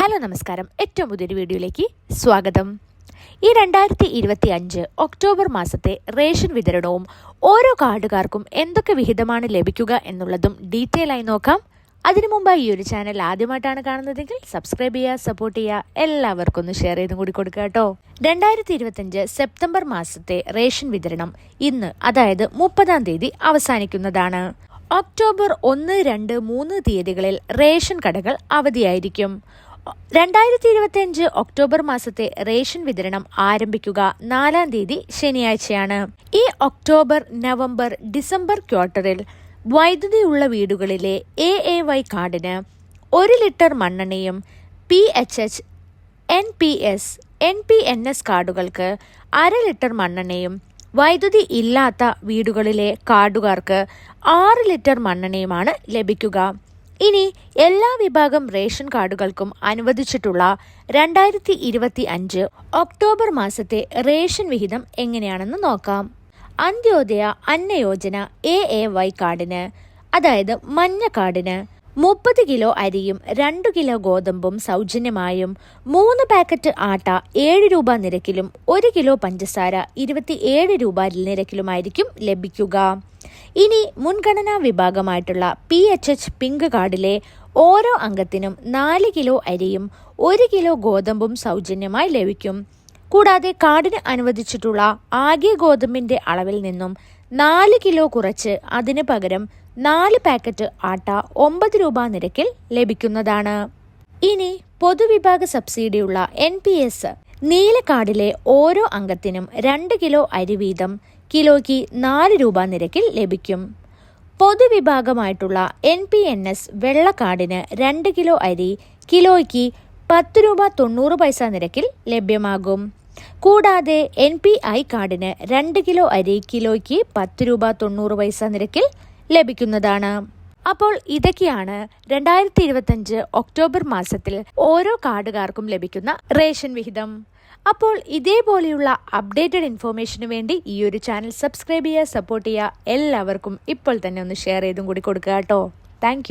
Hello നമസ്കാരം. ഏറ്റവും പുതിയൊരു വീഡിയോയിലേക്ക് സ്വാഗതം. ഈ രണ്ടായിരത്തി ഇരുപത്തി അഞ്ച് ഒക്ടോബർ മാസത്തെ റേഷൻ വിതരണവും ഓരോ കാർഡുകാർക്കും എന്തൊക്കെ വിഹിതമാണ് ലഭിക്കുക എന്നുള്ളതും ഡീറ്റെയിൽ ആയി നോക്കാം. അതിനു മുമ്പ് ഈ ഒരു ചാനൽ ആദ്യമായിട്ടാണ് കാണുന്നതെങ്കിൽ സബ്സ്ക്രൈബ് ചെയ്യുക സപ്പോർട്ട് ചെയ്യുക എല്ലാവർക്കും ഒന്ന് ഷെയർ ചെയ്തും കൂടി കൊടുക്കുക കേട്ടോ. രണ്ടായിരത്തി ഇരുപത്തിയഞ്ച് സെപ്റ്റംബർ മാസത്തെ റേഷൻ വിതരണം ഇന്ന് അതായത് മുപ്പതാം തീയതി അവസാനിക്കുന്നതാണ്. ഒക്ടോബർ ഒന്ന് രണ്ട് മൂന്ന് തീയതികളിൽ റേഷൻ കടകൾ അവധിയായിരിക്കും. രണ്ടായിരത്തി ഇരുപത്തിയഞ്ച് ഒക്ടോബർ മാസത്തെ റേഷൻ വിതരണം ആരംഭിക്കുക നാലാം തീയതി ശനിയാഴ്ചയാണ്. ഈ ഒക്ടോബർ നവംബർ ഡിസംബർ ക്വാർട്ടറിൽ വൈദ്യുതിയുള്ള വീടുകളിലെ എ എ വൈ കാർഡിന് ഒരു litre മണ്ണെണ്ണയും P H H N P S N P N S കാർഡുകൾക്ക് അര ലിറ്റർ മണ്ണെണ്ണയും വൈദ്യുതി ഇല്ലാത്ത വീടുകളിലെ കാർഡുകാർക്ക് ആറ് ലിറ്റർ മണ്ണെണ്ണയുമാണ് ലഭിക്കുക. ഇനി എല്ലാ വിഭാഗം റേഷൻ കാർഡുകൾക്കും അനുവദിച്ചിട്ടുള്ള രണ്ടായിരത്തി ഇരുപത്തി അഞ്ച് ഒക്ടോബർ മാസത്തെ റേഷൻ വിഹിതം എങ്ങനെയാണെന്ന് നോക്കാം. Antyodaya Anna Yojana A A Y കാർഡിന് അതായത് മഞ്ഞ കാർഡിന് മുപ്പത് കിലോ അരിയും രണ്ട് കിലോ ഗോതമ്പും സൗജന്യമായും മൂന്ന് പാക്കറ്റ് ആട്ട ഏഴ് രൂപ നിരക്കിലും ഒരു കിലോ പഞ്ചസാര ഇരുപത്തി ഏഴ് രൂപ നിരക്കിലുമായിരിക്കും ലഭിക്കുക. ഇനി മുൻഗണനാ വിഭാഗമായിട്ടുള്ള പി എച്ച് എച്ച് പിങ്ക് കാർഡിലെ ഓരോ അംഗത്തിനും നാല് കിലോ അരിയും ഒരു കിലോ ഗോതമ്പും സൗജന്യമായി ലഭിക്കും. കൂടാതെ കാർഡിന് അനുവദിച്ചിട്ടുള്ള ആകെ ഗോതമ്പിന്റെ അളവിൽ നിന്നും നാല് കിലോ കുറച്ച് അതിന് പകരം നാല് പാക്കറ്റ് ആട്ട ഒമ്പത് രൂപ നിരക്കിൽ ലഭിക്കുന്നതാണ്. ഇനി പൊതുവിഭാഗ സബ്സിഡിയുള്ള എൻ പി എസ് നീല കാർഡിലെ ഓരോ അംഗത്തിനും രണ്ട് കിലോ അരി വീതം കിലോയ്ക്ക് നാല് രൂപ നിരക്കിൽ ലഭിക്കും. പൊതുവിഭാഗമായിട്ടുള്ള എൻ പി എൻ എസ് വെള്ളക്കാടിന് രണ്ട് കിലോ അരി കിലോയ്ക്ക് പത്ത് രൂപ തൊണ്ണൂറ് പൈസ നിരക്കിൽ ലഭ്യമാകും. കൂടാതെ എൻ പി ഐ കാർഡിന് രണ്ട് കിലോ അരി കിലോയ്ക്ക് പത്ത് രൂപ തൊണ്ണൂറ് പൈസ നിരക്കിൽ ലഭിക്കുന്നതാണ്. അപ്പോൾ ഇതൊക്കെയാണ് രണ്ടായിരത്തി ഇരുപത്തഞ്ച് ഒക്ടോബർ മാസത്തിൽ ഓരോ കാർഡുകാർക്കും ലഭിക്കുന്ന റേഷൻ വിഹിതം. അപ്പോൾ ഇതേപോലെയുള്ള അപ്ഡേറ്റഡ് ഇൻഫോർമേഷന് വേണ്ടി ഈ ഒരു ചാനൽ സബ്സ്ക്രൈബ് ചെയ്യുക സപ്പോർട്ട് ചെയ്യുക. എല്ലാവർക്കും ഇപ്പോൾ തന്നെ ഒന്ന് ഷെയർ ചെയ്തും കൂടി കൊടുക്കുക കേട്ടോ. താങ്ക്